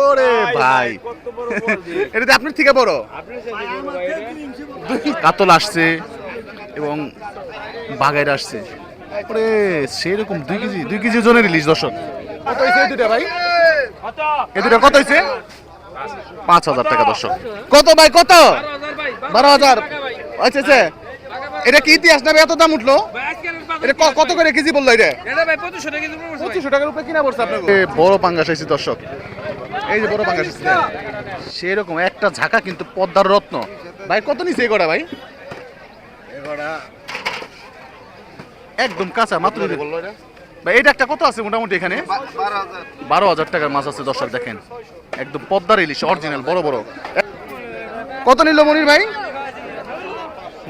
ওরে ভাই আপনার থেকে বড়? কাতল আসছে এবং বাগাইর আসছে। ওরে সেরকম দুই কেজি দুই কেজি ওজনের ইলিশ দর্শক। কত হয়েছে দুটা ভাই? এই দুটা কত হয়েছে পাঁচ হাজার টাকা দর্শক। কত ভাই কত? বারো হাজার আচ্ছা আচ্ছা। এটা কি ইতিহাস না এত দাম উঠল? এটা ক- কত করে কেজি বলল এটা? পঁচিশশো টাকার উপরে কিনা পড়ছে আপনার বড় পাঙ্গাস আইছি দর্শক। এই যে বড় পাঙ্গাস সেরকম একটা ঝাঁকা কিন্তু পদ্মার রত্ন। ভাই কত নিছে এগোটা ভাই? একদম কাঁচা মাত্র ভাই এটা একটা কত আছে মোটামুটি এখানে? বারো হাজার। টাকার মাছ আছে দর্শক দেখেন। একদম পদ্মার ইলিশ অরিজিনাল বড় বড়। কত নিল মনির ভাই?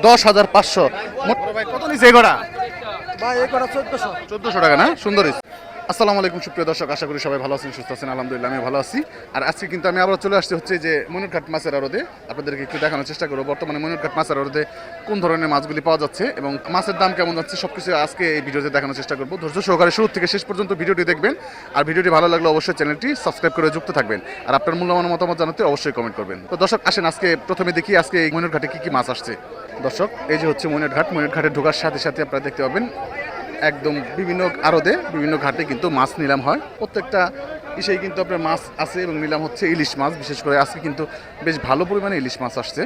দশ হাজার পাঁচশো। ভাই কত নিছে এগোটা ভাই এই কটা চোদ্দশো। চোদ্দশো টাকা না? সুন্দর। আসসালামু আলাইকুম, সুপ্রিয় দর্শক, আশা করি সবাই ভালো আছেন, সুস্থ আছেন, আলহামদুলিল্লাহ আমি ভালো আছি। আর আজকে কিন্তু আমি আবার চলে আসছি হচ্ছে যে ময়ূরঘাট মাছের আড়দে আপনাদেরকে একটু দেখানোর চেষ্টা করব, বর্তমানে ময়ূরঘাট মাছের আড়দে কোন ধরনের মাছগুলি পাওয়া যাচ্ছে এবং মাছের দাম কেমন যাচ্ছে, সবকিছু আজকে এই ভিডিওতে দেখানোর চেষ্টা করব। ধৈর্য সহকারে শুরু থেকে শেষ পর্যন্ত ভিডিওটি দেখবেন। আর ভিডিওটি ভালো লাগলে অবশ্যই চ্যানেলটি সাবস্ক্রাইব করে যুক্ত থাকবেন। আর আপনার মূল্যবান মতামত জানাতে অবশ্যই কমেন্ট করবেন। তো দর্শক, আসেন আজকে প্রথমে দেখি আজকে এই ময়ূরঘাটে কি কি মাছ আসছে। দর্শক, এই যে হচ্ছে ময়ূরঘাট, ময়ূরঘাটে ঢোকার সাথে সাথে আপনারা দেখতে পাবেন একদম বিভিন্ন আড়দে বিভিন্ন ঘাটে কিন্তু মাছ নিলাম হয়। প্রত্যেকটা ইসেই কিন্তু আপনার মাছ আছে এবং নিলাম হচ্ছে ইলিশ মাছ। বিশেষ করে আজকে কিন্তু বেশ ভালো পরিমাণে ইলিশ মাছ আসছে।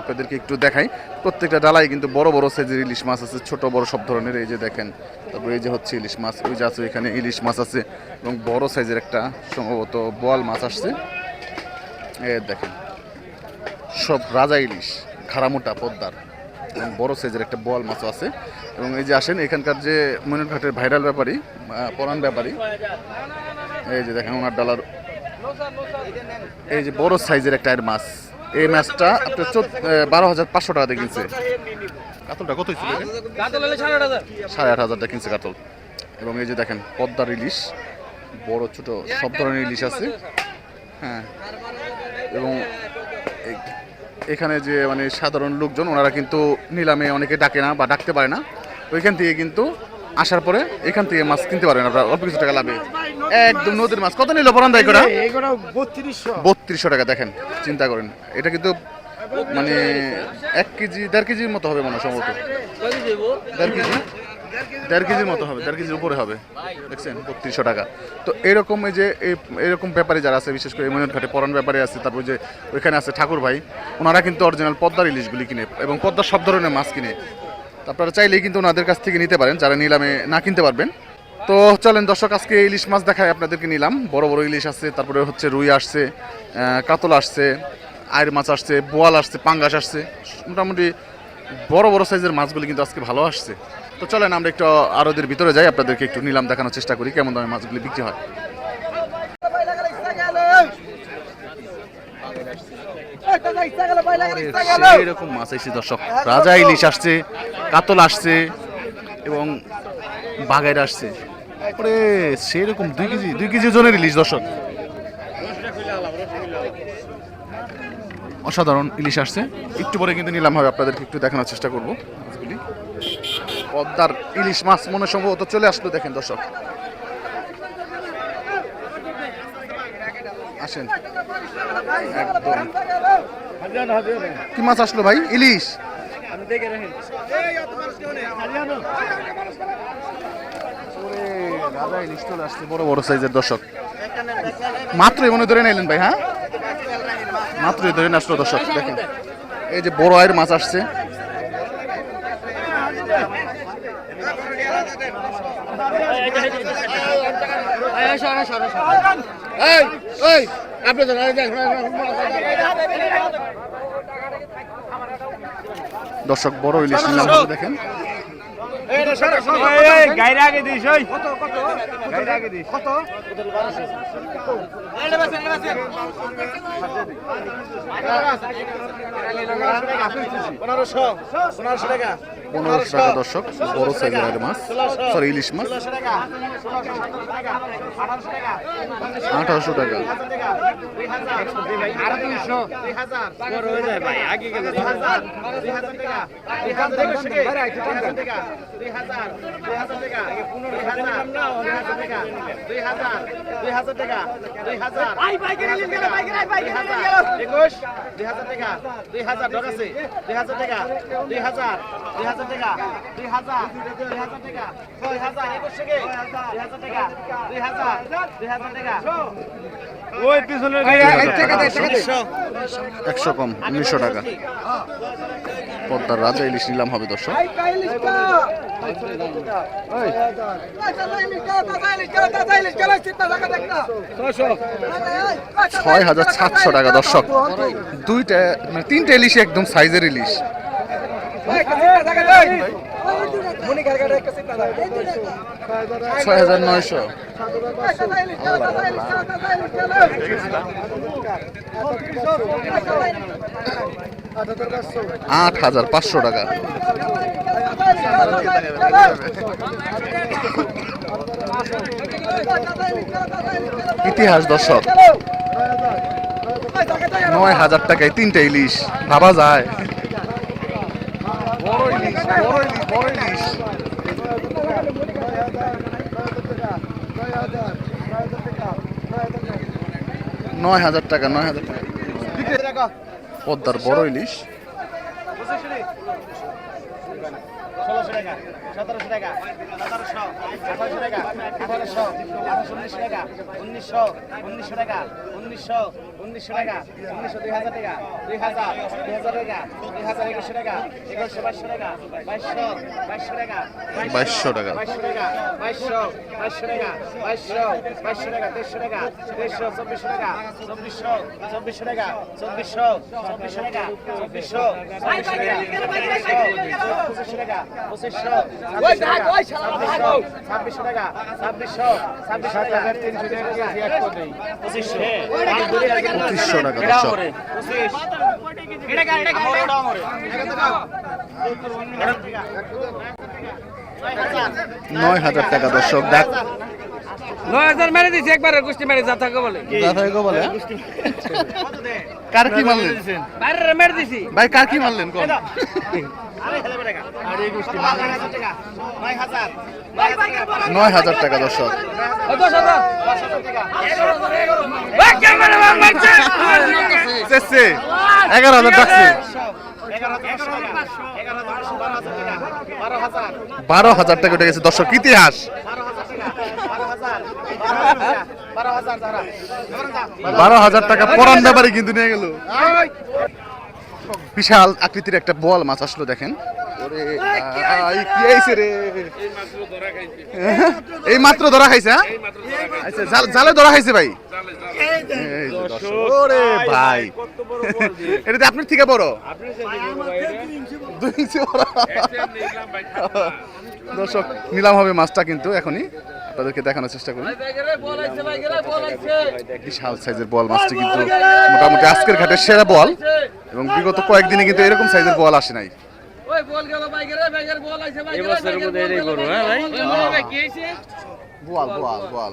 আপনাদেরকে একটু দেখাই। প্রত্যেকটা ডালাই কিন্তু বড় বড় সাইজের ইলিশ মাছ আছে, ছোট, বড়, সব ধরনের। এই যে দেখেন, তারপরে এই যে হচ্ছে ইলিশ মাছ, ওই যে আছে এখানে ইলিশ মাছ আছে এবং বড় সাইজের একটা সম্ভবত বোয়াল মাছ আসছে। এ দেখেন, সব রাজা ইলিশ খারামোটা পদ্মার। এবং বড় সাইজের একটা বোয়াল মাছও আছে। এবং এই যে আসেন এখানকার যে ময়ূরঘাটের ভাইরাল ব্যাপারী পরাণ ব্যাপারী এই যে দেখেন ওনার ডালার এই যে বড় সাইজের একটা এর মাছ। এই মাছটা আপনার চোদ্দ বারো হাজার পাঁচশো টাকা দিয়ে কিনছে। কাতলটা কত ছিল সাড়ে আট হাজার টাকা কিনছে কাতল। এবং এই যে দেখেন পদ্মার ইলিশ বড় ছোট সব ধরনের ইলিশ আছে। হ্যাঁ। এবং এখানে যে মানে সাধারণ লোকজন ওনারা কিন্তু নিলামে অনেকে ডাকে না বা ডাকতে পারে না। ওইখান থেকে কিন্তু আসার পরে এখান থেকে মাছ কিনতে পারেন আপনারা। অল্প কিছু টাকা লাভে। একদম নদীর মাছ। কত নিল পরান করা বত্রিশশো টাকা দেখেন চিন্তা করেন। এটা কিন্তু মানে এক কেজি দেড় কেজির মতো হবে মনে হয় সম্ভবত। দেড় কেজি? দেড় কেজির মতো হবে, দেড় কেজির উপরে হবে, দেখছেন? বত্রিশশো টাকা। তো এরকম এই যে এরকম ব্যাপারী যারা আছে, বিশেষ করে ঘাটে পরান ব্যাপারী আছে, তারপর যে ওইখানে আছে ঠাকুর ভাই, ওনারা কিন্তু অরিজিনাল পদ্মার ইলিশগুলি কিনে এবং পদ্মার সব ধরনের মাছ কিনে। আপনারা চাইলেই কিন্তু ওনাদের কাছ থেকে নিতে পারেন, যারা নিলামে না কিনতে পারবেন। তো চলেন দর্শক, আজকে ইলিশ মাছ দেখায় আপনাদেরকে নিলাম। বড় বড় ইলিশ আসছে তারপরে হচ্ছে রুই আসছে কাতল আসছে আয়ের মাছ আসছে, বোয়াল আসছে, পাঙ্গাস আসছে। মোটামুটি বড় বড় সাইজের মাছগুলি কিন্তু আজকে ভালো আসছে। তো চলেন, আমরা একটু আরদের ভিতরে যাই, আপনাদেরকে একটু নিলাম দেখানোর চেষ্টা করি, কেমন দামে মাছগুলি বিক্রি হয়। এরকম মাছ এসেছে দর্শক। রাজা ইলিশ আসছে, কাতল আসছে, এবং বাগাইর আসছে। ওরে সেরকম দুই কেজি দুই কেজি ওজনের ইলিশ, দর্শক। অসাধারণ ইলিশ আসছে। একটু পরে কিন্তু নিলাম হবে, আপনাদেরকে একটু দেখানোর চেষ্টা করব। পদ্মার ইলিশ মাছ মনে সম্ভবত চলে আসলো দেখেন দর্শক। আসেন। একদম। কি মাছ আসলো ভাই? ইলিশ। ইলিশ চলে আসছে, বড় বড় সাইজের দর্শক। মাত্রই মনে ধরে ভাই হ্যাঁ? মাত্রই ধরে আসলো দর্শক, দেখেন। এই যে বড় আয়ের মাছ আসছে এই এই আপনি তো দর্শক বড় ইলিশ নিলাম দেখেন। গাইরে আগে দিস ওই। গাইরে আগে দিস। কত? পনেরোশো পনেরোশো টাকা। পনেরোশো টাকা দর্শক বড় সাইজের আর মাছ সরি ইলিশ মাছ আঠারোশো টাকা দুই হাজার টাকা দুই হাজার আছে দুই হাজার টাকা দুই হাজার দুই হাজার টাকা দুই হাজার দুই হাজার টাকা দুই হাজার একুশ থেকে দুই হাজার টাকা দুই হাজার দুই হাজার টাকা। ওই পিছনে একশো। কম উনিশশো টাকা। পদ্মার রাজা ইলিশ নিলাম হবে দর্শক। ছয় হাজার সাতশো টাকা দর্শক। দুইটা মানে তিনটা ইলিশ একদম সাইজের ইলিশ। ছয় আট হাজার পাঁচশো টাকা। ইতিহাস দর্শক। নয় হাজার টাকায় তিনটা ইলিশ। ভাবা যায়। বড় ইলিশ বড় ইলিশ বড় ইলিশ নয় হাজার টাকা নয় হাজার টাকা। পদ্মার বড় ইলিশ ষোলোশো টাকা সতেরোশো টাকা সতেরোশো আঠারোশো টাকা আঠারোশো আঠারোশো টাকা উনিশশো উনিশশো টাকা উনিশশো উনিশশো টাকা উনিশশো দুই হাজার টাকা দুই হাজার দুই হাজার টাকা দুই হাজার একুশশো টাকা একুশশো বাইশশো টাকা বাইশশো বাইশশো টাকা বাইশশো টাকা। বাইশশো টাকা বাইশশো বাইশশো টাকা বাইশশো বাইশশো টাকা তেইশশো টাকা তেইশশো চব্বিশশো টাকা চব্বিশশো চব্বিশশো টাকা চব্বিশশো চব্বিশশো টাকা চব্বিশশো পঁচিশশো টাকা পঁচিশশো ছাব্বিশশো টাকা ছাব্বিশশো ছাব্বিশশো টাকা তিনশো টাকা পঁচিশশো পঁচিশশো টাকা দর্শক। নয় হাজার টাকা দর্শক। দেখ নয় হাজার মেরে দিছি একবার গোষ্ঠী মেরে যা থাকে বলে। দাদা বলে? কার কি মারলেন? বাইরে মেরে দিছি। ভাই কার কি মারলেন? কোন? নয় হাজার টাকা দর্শক। এগারো হাজার টাকছে বারো হাজার টাকা উঠে গেছে। দর্শক ইতিহাস। বারো হাজার টাকা পরান ব্যাপারে কিন্তু নিয়ে গেল। বিশাল আকৃতির একটা বল মাছ আসলো, দেখেন। এই মাত্র ধরা খাইছে হ্যাঁ? আচ্ছা জাল- ধরা খাইছে ভাই? ভাই। এটা তো আপনার থেকে বড়। দর্শক, নিলাম হবে মাছটা কিন্তু এখনই। আপনাদেরকে দেখানোর চেষ্টা করি বিশাল সাইজের বল মাছটি কিন্তু মোটামুটি আজকের ঘাটের সেরা বল এবং বিগত কয়েকদিনে কিন্তু এরকম সাইজের বল আসে নাই বোয়াল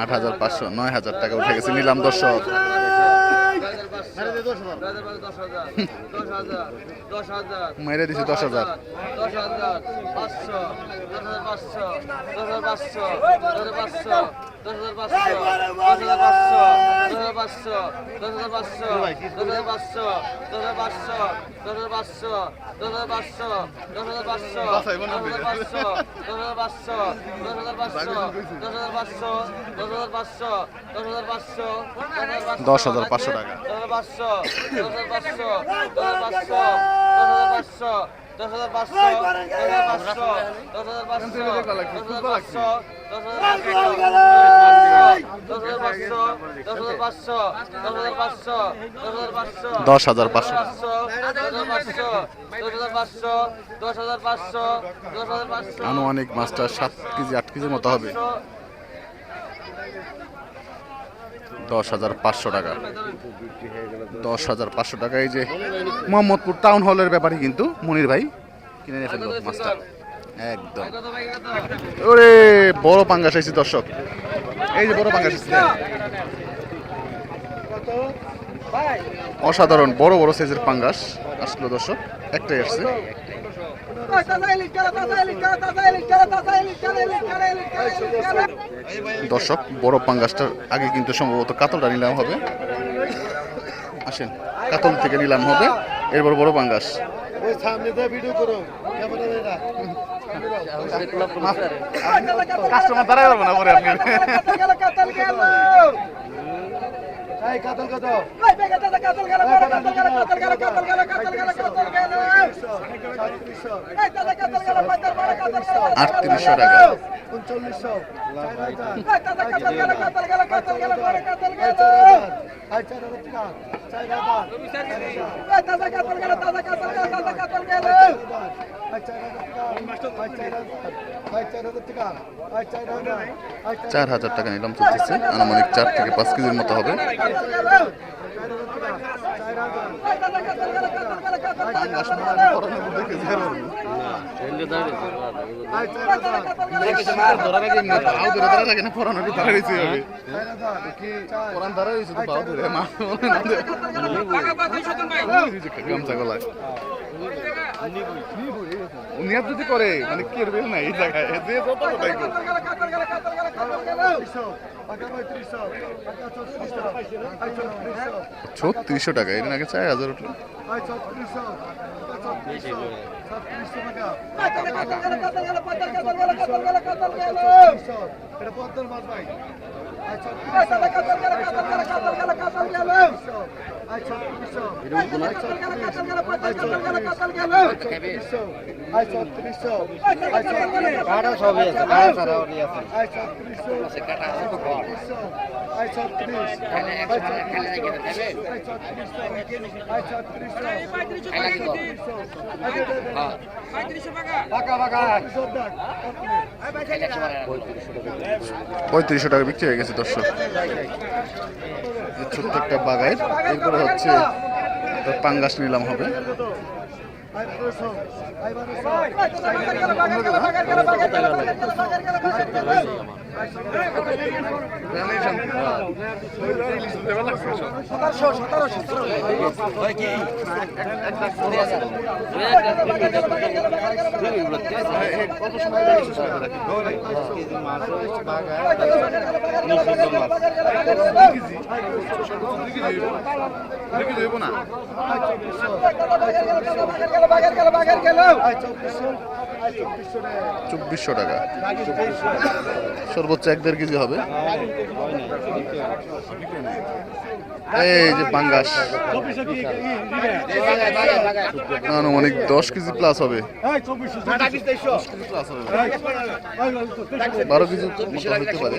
আট হাজার পাঁচশো। নয় হাজার টাকা উঠে গেছে নিলাম দর্শক। মেরে দিছে দশ হাজার। দশ হাজার পাঁচশো দশ হাজার পাঁচশো দশ হাজার পাঁচশো দশ হাজার পাঁচশো দশ হাজার পাঁচশো দশ হাজার পাঁচশো দশ হাজার পাঁচশো দশ হাজার পাঁচশো দশ হাজার পাঁচশো দশ হাজার পাঁচশো দশ হাজার পাঁচশো দশ হাজার পাঁচশো দশ হাজার পাঁচশো দশ হাজার পাঁচশো দশ হাজার পাঁচশো দশ হাজার পাঁচশো দশ হাজার পাঁচশো দশ হাজার পাঁচশো দশ হাজার পাঁচশো টাকা দশ হাজার পাঁচশো দশ হাজার পাঁচশো দশ হাজার পাঁচশো দশ হাজার পাঁচশো দশ হাজার পাঁচশো দশ হাজার পাঁচশো দশ হাজার পাঁচশো দশ হাজার পাঁচশো দশ হাজার পাঁচশো দশ হাজার পাঁচশো দশ হাজার পাঁচশো দশ হাজার পাঁচশো দশ হাজার পাঁচশো দশ হাজার পাঁচশো দশ হাজার পাঁচশো দশ হাজার পাঁচশো দশ হাজার পাঁচশো আনুমানিক মাছটা সাত কেজি আট কেজির মতো হবে দশ হাজার পাঁচশো টাকা। দশ হাজার পাঁচশো টাকা। এই যে মোহাম্মদপুর টাউন হলের ব্যাপারে কিন্তু মনির ভাই কিনে নিয়ে ফেলল মাছটা। একদম। ওরে, বড় পাঙ্গাস এসেছে দর্শক। এই যে বড় পাঙ্গাস এসেছে অসাধারণ, বড় বড় সাইজের পাঙ্গাস। আসলো দর্শক, একটাই আসছে। দর্শক বড় পাঙ্গাসটার আগে কিন্তু সম্ভবত কাতলটা নিলাম হবে। আসেন কাতল থেকে নিলাম হবে। এরপর বড় পাঙ্গাস। ওই সামনে দিয়ে ভিডিও করো। ক্যামেরা কাস্টমার দাঁড়াই পারব না পরে আপনি? এই কাতল কত আটত্রিশশো টাকা উনচল্লিশশো চার হাজার টাকা নিলাম চলতেছে। আনুমানিক চার থেকে পাঁচ কেজির মতো হবে। গামছা গলায়। নিয়াত যদি করে মানে কি করবে না এই জায়গায়? যে যত কোথায় গো। ছত্রিশশো টাকা, এর আগে চার হাজার উঠল। ভাই পঁয়ত্রিশশো টাকা বিক্রি হয়ে গেছে দর্শক। ছোট্ট একটা বাগায় এরপরে হচ্ছে পাঙ্গাস নিলাম হবে না চব্বিশশো টাকা। সর্বোচ্চ এক দেড় কেজি হবে। এই যে পাঙ্গাস আনুমানিক দশ কেজি প্লাস হবে। বারো কেজি হতে পারে।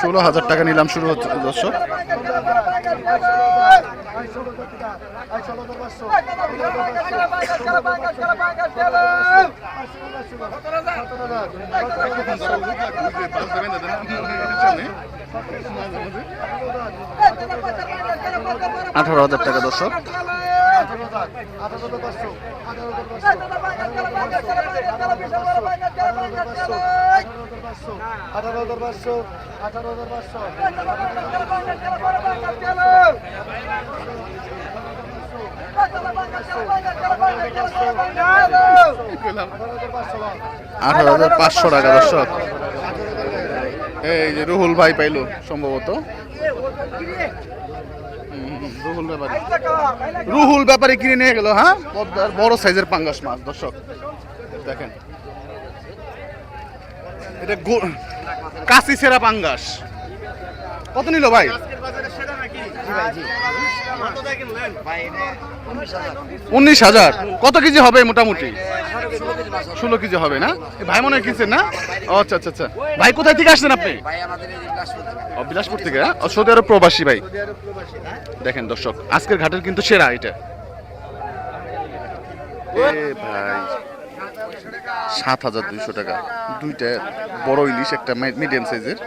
ষোলো হাজার টাকা নিলাম শুরু হচ্ছে দর্শক। আঠারো হাজার টাকা দর্শক। আঠারো হাজার পাঁচশো আঠারো হাজার পাঁচশো আঠারো হাজার পাঁচশো টাকা, দর্শক। এই যে রুহুল ভাই পাইলো, সম্ভবত। রুহুল ব্যাপারী। রুহুল ব্যাপারী কিনে নিয়ে গেল হ্যাঁ? পদ্মার বড় সাইজের পাঙ্গাস মাছ দর্শক। দেখেন। এটা কাশি সেরা পাঙ্গাস। কত নিল ভাই? উনিশ হাজার। কত কেজি হবে মোটামুটি? ষোলো কেজি হবে না? ভাই মনে হয় কিনছেন না? ও আচ্ছা আচ্ছা আচ্ছা। ভাই কোথায় থেকে আসছেন আপনি? বিলাসপুর থেকে। হ্যাঁ? সৌদি আরব প্রবাসী ভাই। দেখেন দর্শক আজকের ঘাটের কিন্তু সেরা এটা। এ ভাই সাত হাজার দুইশো টাকা। দুইটা বড় ইলিশ, একটা মিডিয়াম সাইজের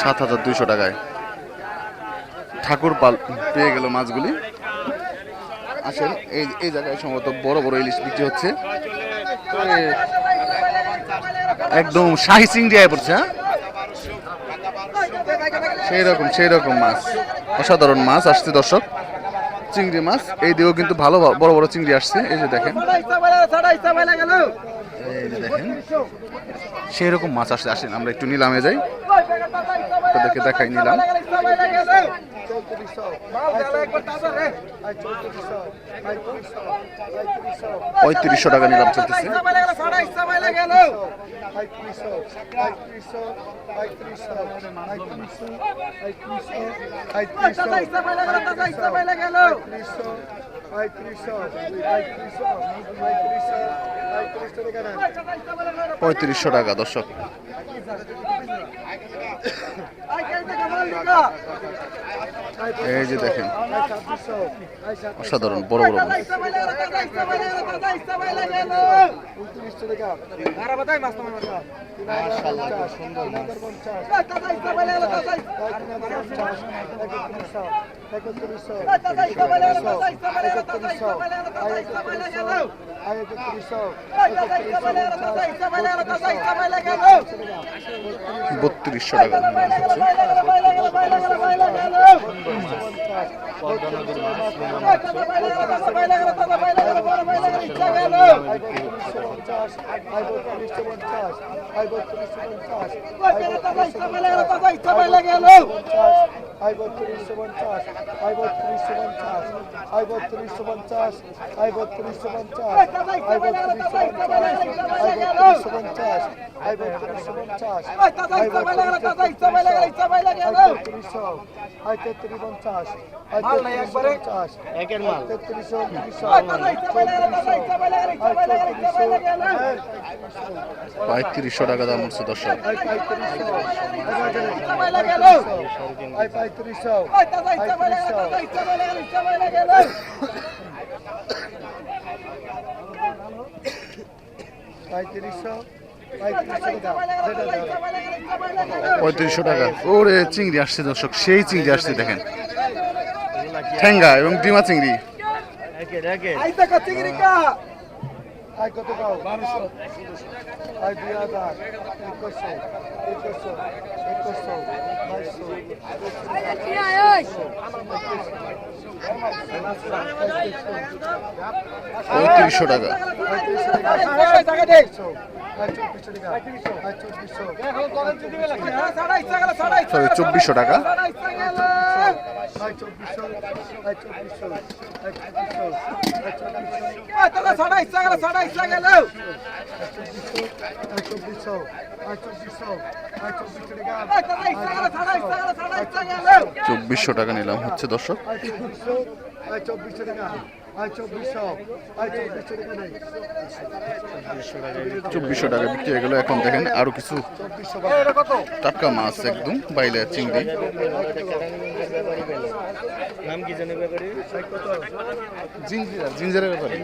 সাত হাজার দুইশো টাকায়। ঠাকুর পাল পেয়ে গেল মাছগুলি। আসেন, এই এই জায়গায় সম্ভবত বড় বড় ইলিশ বিক্রি হচ্ছে। একদম শাহি চিংড়ি আয় পড়ছে হ্যাঁ? সেই রকম সেই রকম মাছ। অসাধারণ মাছ আসছে দর্শক। চিংড়ি মাছ, এই দিকেও কিন্তু ভালো বড় বড় চিংড়ি আসছে। এই যে দেখেন। দেখেন। সেই রকম মাছ আসছে। আসেন, আমরা একটু নিলামে যাই। আপনাদেরকে দেখাই নিলাম। পঁয়ত্রিশশো টাকা নিলাম চলতেছে। পঁয়ত্রিশশো টাকা দর্শক। এই যে দেখেন অসাধারণ বড় বড় মাছ বত্রিশশো টাকা। আই বত্রিশশো পঞ্চাশ আই বত্রিশশো পঞ্চাশ আই বত্রিশশো পঞ্চাশ আই বত্রিশশো পঞ্চাশ আই বত্রিশশো পঞ্চাশ আই বত্রিশশো পঞ্চাশ আই বত্রিশশো পঞ্চাশ আই তেত্রিশ পঞ্চাশ আই তেত্রিশ পঞ্চাশ একের মাল তিরিশশো পঁয়ত্রিশশো টাকা দাম হচ্ছে দর্শক আই পঁয়ত্রিশশো পঁয়ত্রিশশো পঁয়ত্রিশশো টাকা। ওরে চিংড়ি আসছে দর্শক সেই চিংড়ি আসছে দেখেন। ঠেঙ্গা এবং ডিমা চিংড়ি। আই কত পাও বারোশো আই দুই হাজার একুশশো একুশশো একুশশো বাইশশো পঁয়ত্রিশশো টাকা চব্বিশশো টাকা চব্বিশশো টাকা নিলাম হচ্ছে দর্শক। চব্বিশশো টাকা চব্বিশশো টাকা বিক্রি হয়ে গেল। এখন দেখেন আরও কিছু টাটকা মাছ একদম বাইলে চিংড়ি। নাম কি জানি ব্যাপারে? জিঞ্জিরা ব্যাপারে।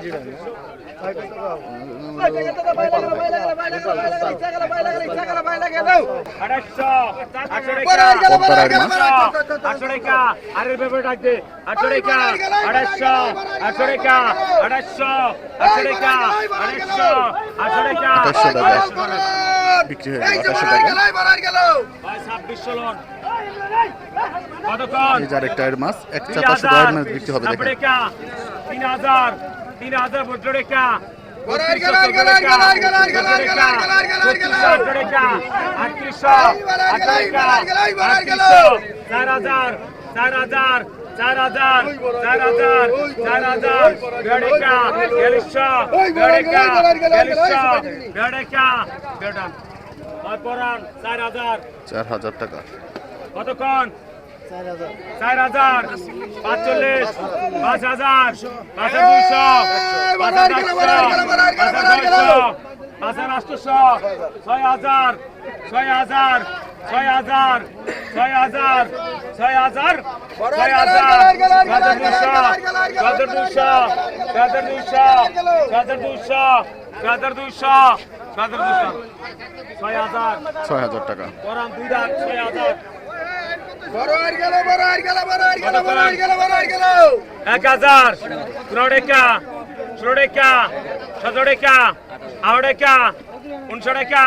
টাকা আড়াইশো আটশো টাকা আড়াইশো আটশো টাকা আড়াইশো আটশো টাকা আঠাশশো টাকা বিক্রি হয়ে গেল আঠাশশো টাকা ছাব্বিশশো লোন কতক্ষণ এই যে মাছ এক তিন চারশো দশ মাছ বিক্রি হবে নব্বই তিন হাজার তিন হাজার বদ্র টাকা আটত্রিশশো চার হাজার চার হাজার চার হাজার চার হাজার চার হাজার বেড়েকা বিয়াল্লিশশো বেড়েকা বিয়াল্লিশশো বেড়েকা বেড়ান। পরান চার হাজার চার হাজার টাকা। কতক্ষণ? চার হাজার পাঁচচল্লিশ পাঁচ হাজার পাঁচ দুইশো পাঁচ হাজার আটশো পাঁচ হাজার আটশোশো ছয় হাজার ছয় হাজার ছয় হাজার ছয় হাজার ছয় হাজার ছয় হাজার হাজার ছয় হাজার ছয় হাজার ছয় হাজার ছয় হাজার ছয় হাজার দুইশো। ছয় হাজার। ছয় হাজার টাকা। পরান দুই লাখ ছয় হাজার। এক হাজার পনেরো টাকা ষোলো টাকা সতেরো টাকা আঠারো টাকা উনিশশো টাকা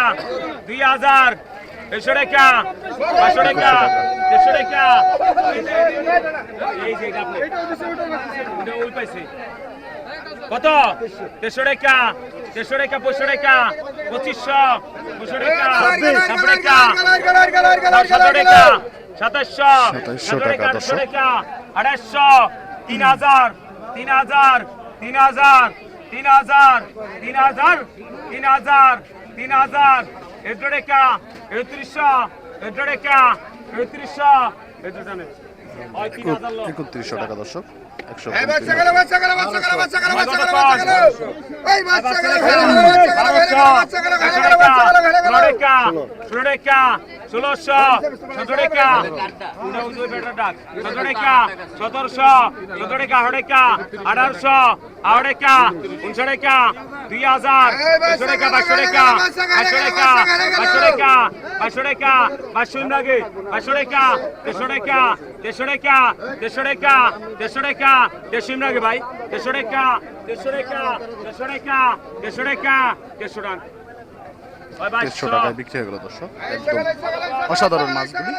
দুই হাজার। দেড়শো টাকা পাঁচশো টাকা দেড়শো টাকা। এই যে ওই পাইছে। কত? দেড়শো টাকা দেড়শো টাকা পঁচিশশো টাকা পঁচিশশো পঁচিশশো টাকা নব্বই টাকা সাতশো টাকা সাতাশশো সাতশো টাকা, টাকা আটশো টাকা আড়াইশো তিন হাজার তিন হাজার তিন হাজার তিন হাজার তিন হাজার তিন হাজার তিন হাজার এগারো টাকা একত্রিশশো এগারো টাকা ওই তিন একত্রিশশো টাকা দর্শক একশো ষোলোশো সতেরো টাকা সতেরো টাকা সতেরোশো সতেরো টাকা আঠারো টাকা আঠারোশো আঠারো টাকা উনশো টাকা দুই হাজার দুশো টাকা পাঁচশো টাকা পাঁচশো টাকা পাঁচশো টাকা পাঁচশো টাকা পাঁচশো লাগে পাঁচশো টাকা দেড়শো ভাই দেড়শো টাকা দেড়শো টাকা দেড়শো দেড়শো টাকায় বিক্রি হয়ে গেল দর্শক। একদম অসাধারণ মাছগুলি।